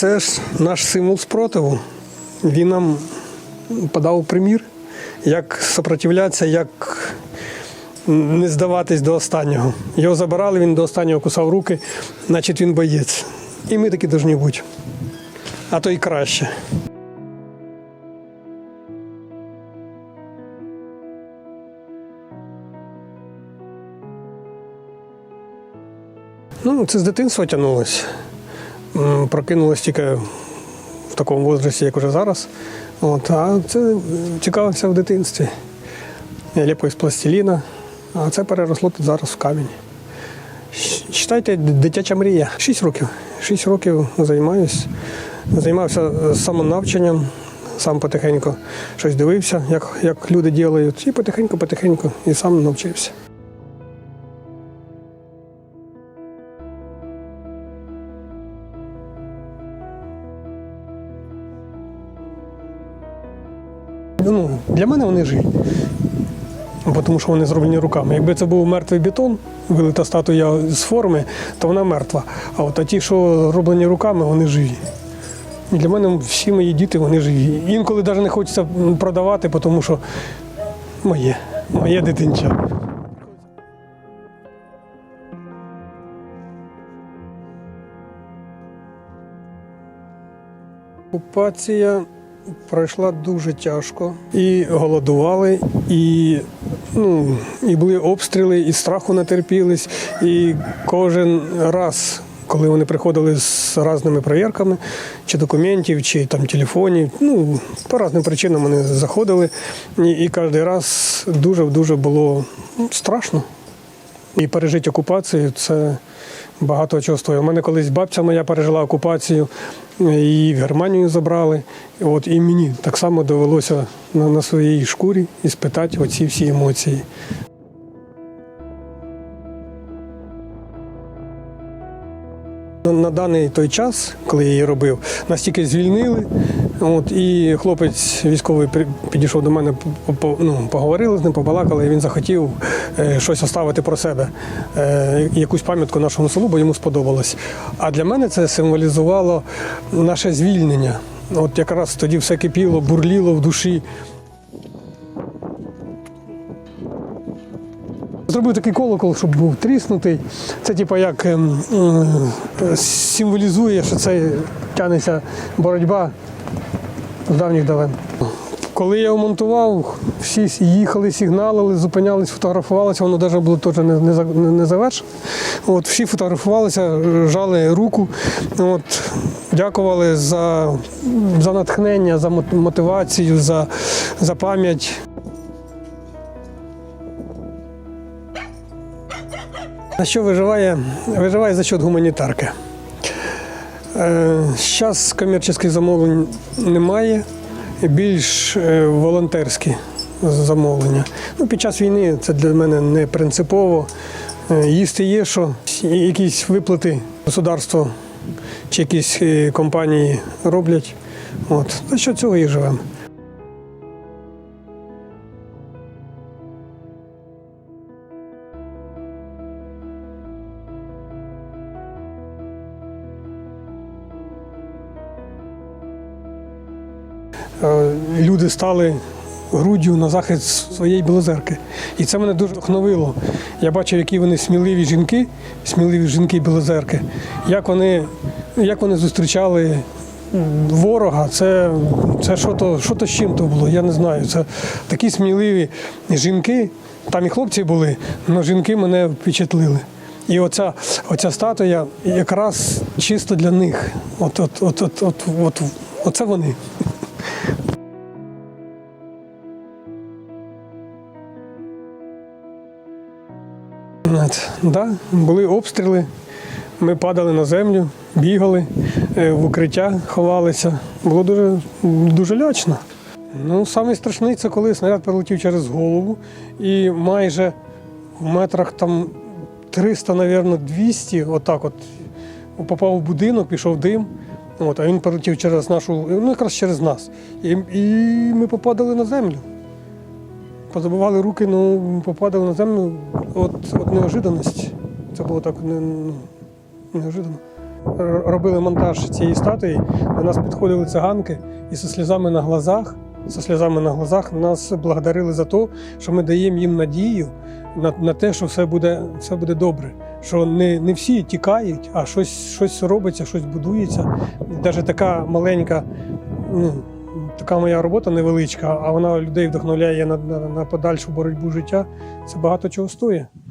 Це ж наш символ спротиву. Він нам подав примір, як сопротивлятися, як не здаватись до останнього. Його забирали, він до останнього кусав руки, значить він боєць. І ми такі повинні бути. А то й краще. Ну, це з дитинства тягнулося. М, Прокинулось тільки в такому возрасті, як уже зараз. От, а це цікавився в дитинстві. Я ліпив з пластиліна, а це переросло тут зараз в камінь. Д- дитяча мрія. Шість років. Шість років займаюсь. Займався е, самонавчанням, сам потихеньку щось дивився, як, як люди роблять, і потихеньку-потихеньку і сам навчився. Ну, для мене вони живі. Тому що вони зроблені руками. Якби це був мертвий бетон, вилита статуя з форми, то вона мертва. А от а ті, що зроблені руками, вони живі. І для мене всі мої діти вони живі. Інколи навіть не хочеться продавати, тому що моє, моє дитинча. Окупація пройшла дуже тяжко. І голодували, і, ну, і були обстріли, і страху натерпілись. І кожен раз, коли вони приходили з різними перевірками, чи документів, чи там телефонів, ну, по різним причинам вони заходили. І, і кожен раз дуже-дуже було ну, страшно. І пережити окупацію це багато чого стоїть. У мене колись бабця моя пережила окупацію, її в Германію забрали. От і мені так само довелося на, на своїй шкурі іспитати оці всі емоції. На- На даний той час, коли я її робив, нас тільки звільнили. От, і хлопець військовий підійшов до мене, ну, поговорили з ним, побалакали, і він захотів е, щось оставити про себе, е, якусь пам'ятку нашому селу, бо йому сподобалось. А для мене це символізувало наше звільнення. От якраз тоді все кипіло, бурліло в душі. Зробив такий колокол, щоб був тріснутий. Це типу як ем, ем, символізує, що це тягнеться боротьба з давніх давен. Коли я його монтував, всі їхали, сигналили, зупинялись, фотографувалися, воно навіть було теж не, не завершено. От, всі фотографувалися, жали руку, от, дякували за, за натхнення, за мотивацію, за, за пам'ять. А що виживає? Виживає за счет гуманітарки. Зараз комерційних замовлень немає, більш е, волонтерські замовлення. Ну, під час війни це для мене не принципово. Е, Їсти є що, якісь виплати государство чи якісь е, компанії роблять. От. За що цього і живемо. Люди стали груддю на захист своєї білозерки. І це мене дуже вдохновило. Я бачив, які вони сміливі жінки, сміливі жінки білозерки, як вони, як вони зустрічали ворога. Це, це що-то, що-то з чим то було, я не знаю. Це такі сміливі жінки, там і хлопці були, але жінки мене впечатлили. І оця, оця статуя якраз чисто для них. От, от, от, от, от, от, оце вони. Да, були обстріли, ми падали на землю, бігали, е, в укриття ховалися. Було дуже, дуже лячно. Ну, самий страшний це коли снаряд прилетів через голову і майже в метрах там 300, мабуть, 200, отак от попав в будинок, пішов дим. От, а він прилетів через нашу, ну якраз через нас. І, і ми попадали на землю. Позабивали руки, ну попадали на землю от, от неожиданності. Це було так не, ну, неожиданно. робили монтаж цієї статуї, до нас підходили циганки і зі сльозами на глазах, зі сльозами на глазах нас благодарили за те, що ми даємо їм надію на, на те, що все буде, все буде добре. Що не, не всі тікають, а щось, щось робиться, щось будується. Навіть така маленька, ну, така моя робота невеличка, а вона людей вдохновляє на, на, на подальшу боротьбу життя. Це багато чого стоїть.